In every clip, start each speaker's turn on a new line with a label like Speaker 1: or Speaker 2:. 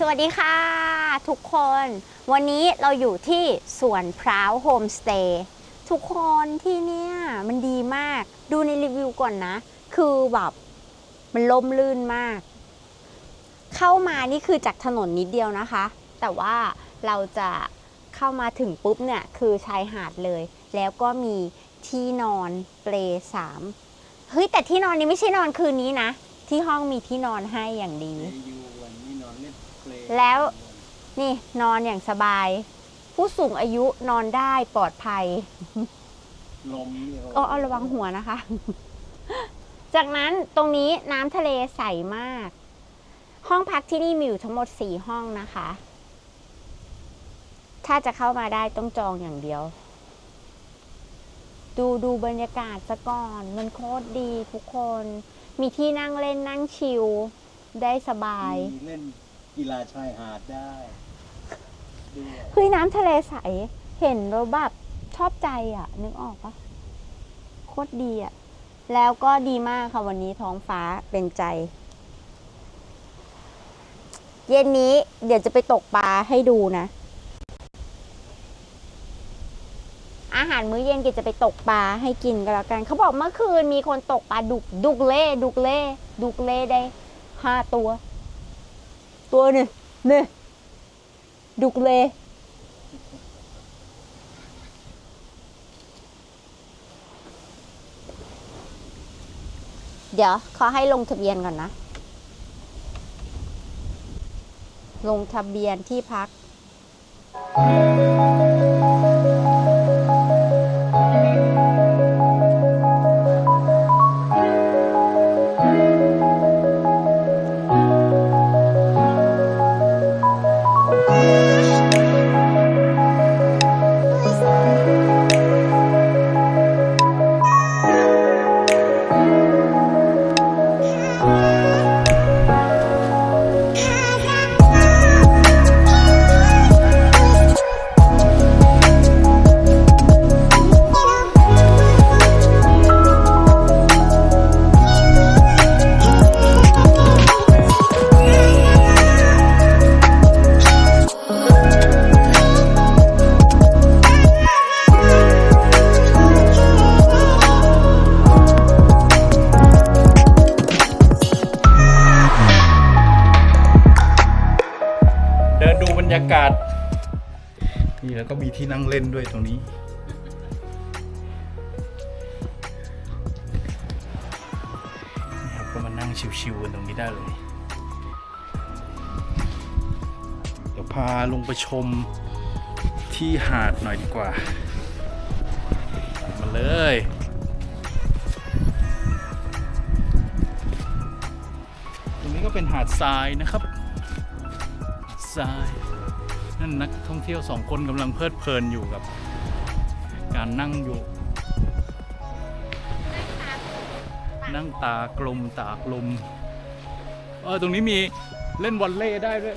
Speaker 1: สวัสดีค่ะ ทุกคนวันนี้เราอยู่ที่สวนพร้าวโฮมสเตย์ทุกคนที่เนี่ยมันดีมากดูในรีวิวก่อนนะ คือแบบมันล่มลื่นมาก เข้ามานี่คือจากถนนนิดเดียวนะคะ แต่ว่าเราจะเข้ามาถึงปุ๊บเนี่ย คือชายหาดเลย แล้วก็มีที่นอนเปลสามเฮ้ยแต่ที่นอนนี้ไม่ใช่นอนคืนนี้นะ ที่ห้องมีที่นอนให้อย่างดี แล้วนี่นอนอย่างสบาย ผู้สูงอายุนอนได้ปลอดภัย
Speaker 2: ลมนี่
Speaker 1: ก็เอาระวังหัวนะคะ จากนั้นตรงนี้น้ำทะเลใสมาก ห้องพักที่นี่มีอยู่ทั้งหมด4ห้องนะคะ ถ้าจะเข้ามาได้ต้องจองอย่างเดียว ดูดูบรรยากาศซะก่อน มันโคตรดีทุกคน มีที่นั่งเล่นนั่งชิลได้สบาย
Speaker 2: มีเล่น กีฬาชายหาดได้ด้วย
Speaker 1: เฮ้ยน้ำทะเลใส เห็นแล้วแบบชอบใจอะ นึกออกปะโคตรดีอะ แล้วก็ดีมากค่ะวันนี้ท้องฟ้าเป็นใจ เย็นนี้เดี๋ยวจะไปตกปลาให้ดูนะ อาหารมื้อเย็นกิจจะไปตกปลาให้กินกันแล้วกัน เขาบอกเมื่อคืนมีคนตกปลาดุก ดุกเล่ ดุกเล่ ดุกเล่ได้ห้าตัว ตัวหนึ่งเนี่ยดุกเล่เดี๋ยวขอให้ลงทะเบียนก่อนนะ ลงทะเบียนที่พัก
Speaker 2: แล้วก็มีที่นั่งเล่นด้วยตรงนี้ นี่ครับก็มานั่งชิวๆกันตรงนี้ได้เลย เดี๋ยวพาลงไปชมที่หาดหน่อยดีกว่า มาเลยตรงนี้ก็เป็นหาดทรายนะครับทราย นั่นนักท่องเที่ยวสองคนกำลังเพลิดเพลินอยู่กับ การนั่งอยู่ นั่งตากลมตากลมเออตรงนี้มีเล่นวอลเล่ได้ด้วย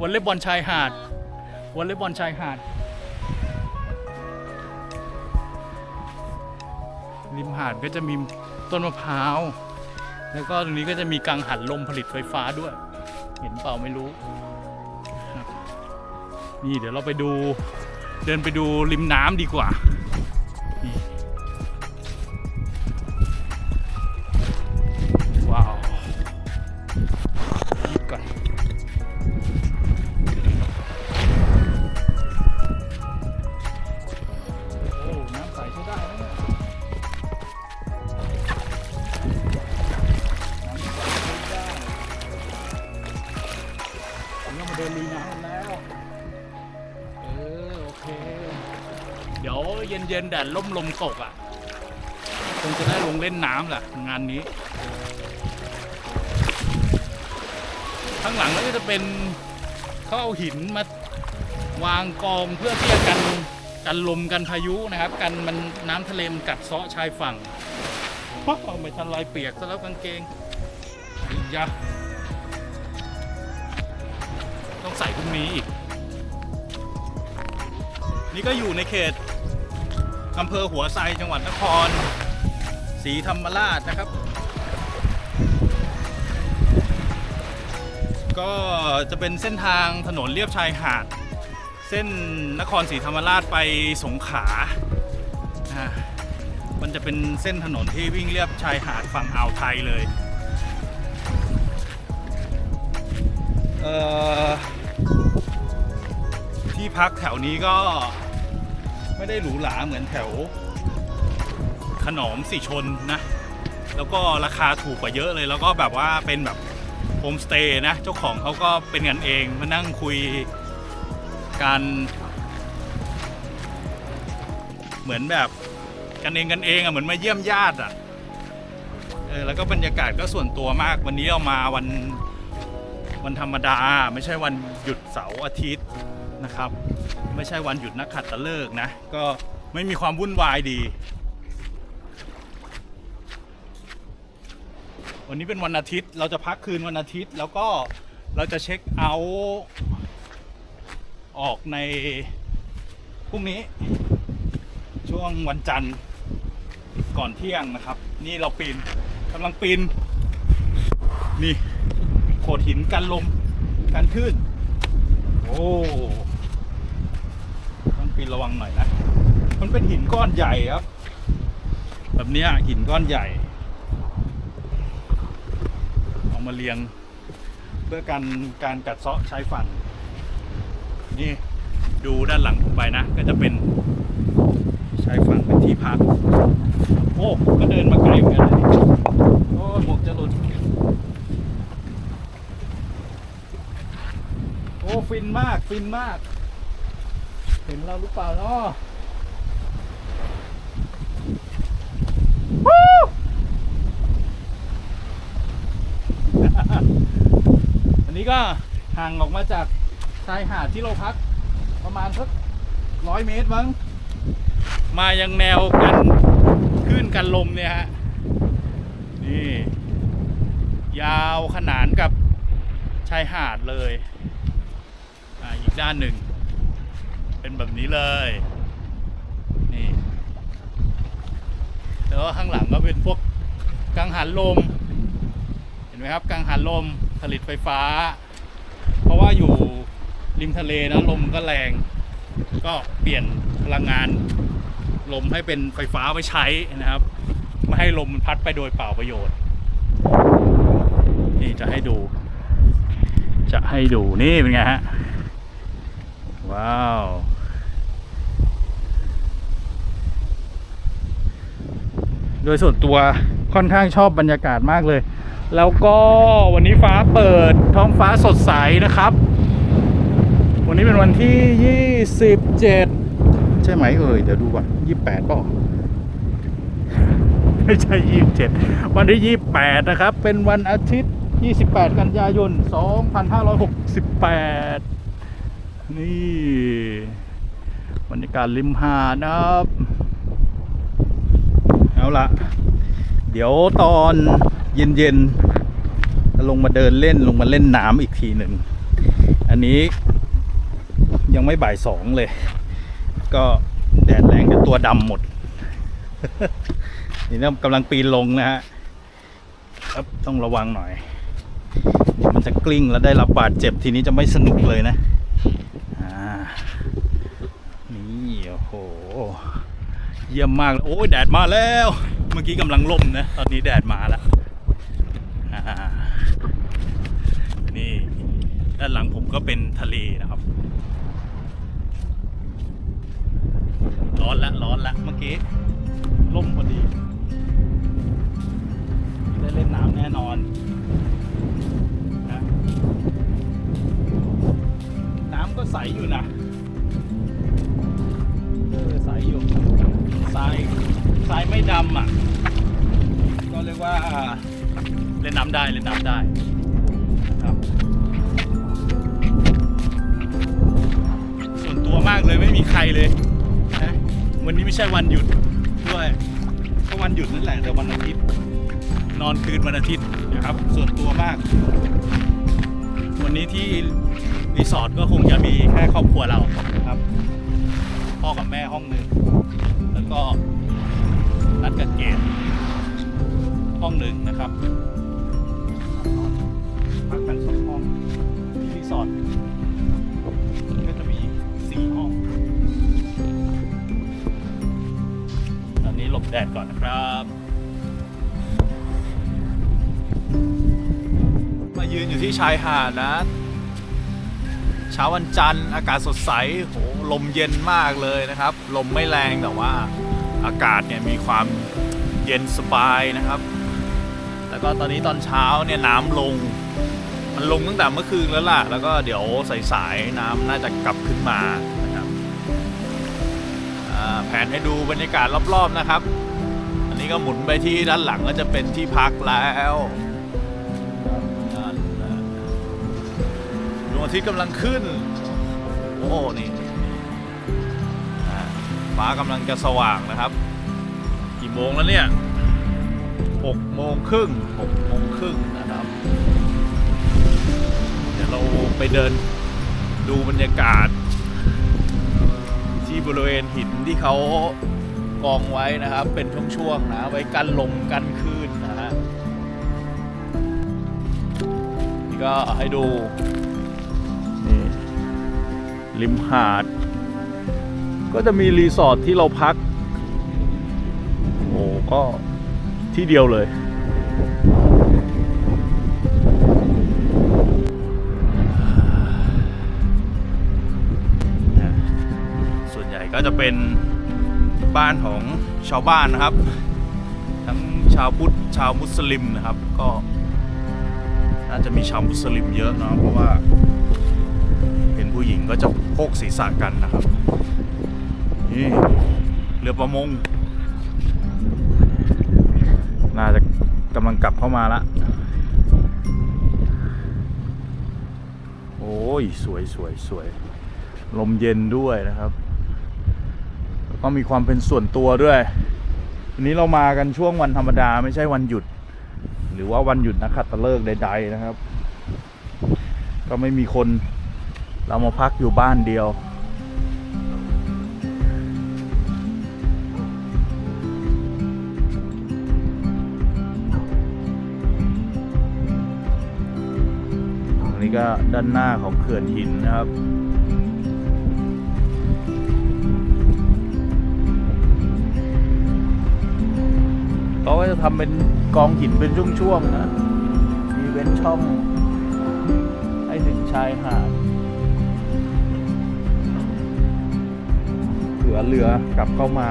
Speaker 2: วอลเล่บอลชายหาดวอลเล่บอลชายหาด ริมหาดก็จะมีต้นมะพร้าว แล้วก็ตรงนี้ก็จะมีกังหันลมผลิตไฟฟ้าด้วย เห็นเปล่าไม่รู้ นี่เดี๋ยวเราไปดูเดินไปดูริมน้ำดีกว่าว้าวก่อนโอ้น้ำใสใช้ได้นะเนี่ยน้ำใสใช้ได้ผมก็มาเดินลุยน้ำแล้ว เดี๋ยวเย็นๆแดดล่มลมตกอะ คงจะได้ลงเล่นน้ำแหละงานนี้ ข้างหลังก็จะเป็นเขาเอาหินมาวางกองเพื่อที่จะกันกันลมกันพายุนะครับ กันมันน้ำทะเลมันกัดเซาะชายฝั่งว้าวไม่ทันลายเปียกซะแล้วกางเกงอ้ยะต้องใส่พรุ่งนี้อีก นี่ก็อยู่ในเขตอำเภอหัวไซจังหวัดนครศรีธรรมราชนะครับ ก็จะเป็นเส้นทางถนนเลียบชายหาด เส้นนครศรีธรรมราชไปสงขลานะฮะมันจะเป็นเส้นถนนที่วิ่งเลียบชายหาดฝั่งอ่าวไทยเลย เอ่อ ที่พักแถวนี้ก็ไม่ได้หรูหราเหมือนแถว ขนอมสีชนนะ แล้วก็ราคาถูกกว่าเยอะเลย แล้วก็แบบว่าเป็นแบบโฮมสเตย์นะ เจ้าของเขาก็เป็นกันเองมานั่งคุยกันเหมือนแบบกันเองกันเองอะเหมือนมาเยี่ยมญาติอะเออแล้วก็บรรยากาศก็ส่วนตัวมากวันนี้เรามาวันวันธรรมดา ไม่ใช่วันหยุดเสาร์อาทิตย์ นะครับ ไม่ใช่วันหยุดนักขัตฤกษ์นะ ก็ไม่มีความวุ่นวายดี วันนี้เป็นวันอาทิตย์เราจะพักคืนวันอาทิตย์ แล้วก็เราจะเช็คเอาท์ออกในพรุ่งนี้ช่วงวันจันทร์ก่อนเที่ยงนะครับ นี่เราปีนกำลังปีน นี่โขดหินกันลมกันคลื่นโอ้ ปีนระวังหน่อยนะ มันเป็นหินก้อนใหญ่ครับ แบบนี้หินก้อนใหญ่ เอามาเรียงเพื่อการการกัดเซาะชายฝั่งนี่ดูด้านหลังผมไปนะ ก็จะเป็นชายฝั่งเป็นที่พัก โอ้ ก็เดินมาไกลเหมือนกันนะนี่โอ้หมวกจะหลุด โอ้ ฟินมาก ฟินมาก ห็นเราหรือเปล่าเนาะอันนี้ก็ห่างออกมาจากชายหาดที่เราพัก ประมาณสักร้อยเมตรมั้ง มายังแนวกันคลื่นกันลมเนี่ยฮะ นี่ ยาวขนานกับชายหาดเลย อ่า อีกด้านหนึ่ง เป็นแบบนี้เลย นี่แล้วข้างหลังก็เป็นพวกกังหันลม เห็นไหมครับกังหันลมผลิตไฟฟ้า เพราะว่าอยู่ริมทะเลนะลมก็แรง ก็เปลี่ยนพลังงานลมให้เป็นไฟฟ้าไว้ใช้นะครับ ไม่ให้ลมมันพัดไปโดยเปล่าประโยชน์ นี่จะให้ดู จะให้ดูนี่เป็นไงฮะ ว้าว โดยส่วนตัวค่อนข้างชอบบรรยากาศมากเลย แล้วก็วันนี้ฟ้าเปิดท้องฟ้าสดใสนะครับ วันนี้เป็นวันที่ 27 ใช่ไหมเอ่ย เดี๋ยวดูก่อน28ป่าไม่ใช่ 27 วันที่ 28 นะครับ เป็นวันอาทิตย์ 28 กันยายน 2568 นี่บรรยากาศริมหาดนะครับ เอาละเดี๋ยวตอนเย็นๆจะลงมาเดินเล่นลงมาเล่นน้ำอีกทีหนึ่ง อันนี้ยังไม่บ่ายสองเลย ก็แดดแรงเดี๋ยวตัวดำหมด นี่นะกำลังปีนลงนะฮะต้องระวังหน่อย มันจะกลิ้งแล้วได้รับบาดเจ็บทีนี้จะไม่สนุกเลยนะ อ่า นี่ โอ้โห เยี่ยมมากโอ้ยแดดมาแล้ว เมื่อกี้กำลังล่มนะ ตอนนี้แดดมาแล้วนี่ด้านหลังผมก็เป็นทะเลนะครับ ร้อนละร้อนละเมื่อกี้ล่มพอดี ได้เล่นน้ำแน่นอนน้ำก็ใสอยู่นะ เออใสอยู่ทรายทรายไม่ดำอะ ก็เรียกว่าเล่นน้ำได้เล่นน้ำได้ครับ ส่วนตัวมากเลยไม่มีใครเลยนะวันนี้ไม่ใช่วันหยุดด้วยก็วันหยุดนั่นแหละแต่วันอาทิตย์ นอนคืนวันอาทิตย์นะครับ ส่วนตัวมาก วันนี้ที่รีสอร์ทก็คงจะมีแค่ครอบครัวเราครับ พ่อกับแม่ห้องหนึ่งแล้วก็นัดกันเกณห้องหนึ่งนะครับพักกันสองห้องรีสอร์ทก็จะมีสี่ห้อง ตอนนี้หลบ
Speaker 3: แดดก่อนนะครับ
Speaker 2: มายืนอยู่ที่ชายหาดนะ เช้าวันจันทร์อากาศสดใสโหลมเย็นมากเลยนะครับ ลมไม่แรงแต่ว่าอากาศเนี่ยมีความเย็นสบายนะครับ แล้วก็ตอนนี้ตอนเช้าเนี่ยน้ำลง มันลงตั้งแต่เมื่อคืนแล้วล่ะ แล้วก็เดี๋ยวสายๆน้ำน่าจะกลับขึ้นมานะครับแผนให้ดูบรรยากาศรอบๆนะครับ อันนี้ก็หมุนไปที่ด้านหลังก็จะเป็นที่พักแล้ว อาทิตย์กำลังขึ้น โอ้นี่ฟ้ากำลังจะสว่างนะครับ กี่โมงแล้วเนี่ยหกโมงครึ่งหกโมงครึ่งนะครับ เดี๋ยวเราไปเดินดูบรรยากาศ ที่บริเวณหินที่เขากองไว้นะครับ เป็นช่วงๆนะ ไว้กันลมกันคลื่นนะฮะนี่ก็ให้ดู ริมหาด ก็จะมีรีสอร์ทที่เราพัก โอ้ก็ที่เดียวเลย ส่วนใหญ่ก็จะเป็นบ้านของชาวบ้านนะครับ ทั้งชาวพุทธชาวมุสลิมนะครับก็น่าจะมีชาวมุสลิมเยอะเนาะเพราะว่า ผู้หญิงก็จะโพกศีรษะกันนะครับ นี่เรือประมง น่าจะกำลังกลับเข้ามาละโอ้ย สวยสวยสวยลมเย็นด้วยนะครับแล้วก็มีความเป็นส่วนตัวด้วยวันนี้เรามากันช่วงวันธรรมดาไม่ใช่วันหยุด หรือว่าวันหยุดนักขัตฤกษ์ใด ๆนะครับ ก็ไม่มีคน เรามาพักอยู่บ้านเดียว อันนี้ก็ด้านหน้าของเขื่อนหินนะครับเขาก็จะทำเป็นกองหินเป็นช่วงๆนะ มีเว้นช่องให้ถึงชายหาด เรือเรือกลับเข้ามา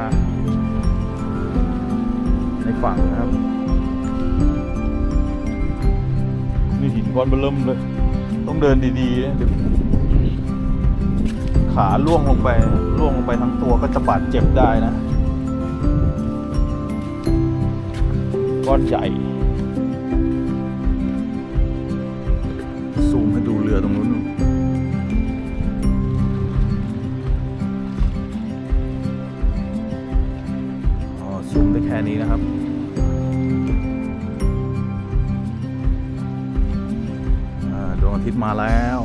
Speaker 2: ในฝั่งนะครับ นี่หินก้อนเบอเริ่มเลย ต้องเดินดีๆเดี๋ยวขาล่วงลงไปล่วงลงไปทั้งตัวก็จะบาดเจ็บได้นะ ก้อนใหญ่ นี้นะครับดวงอาทิตย์มาแล้ว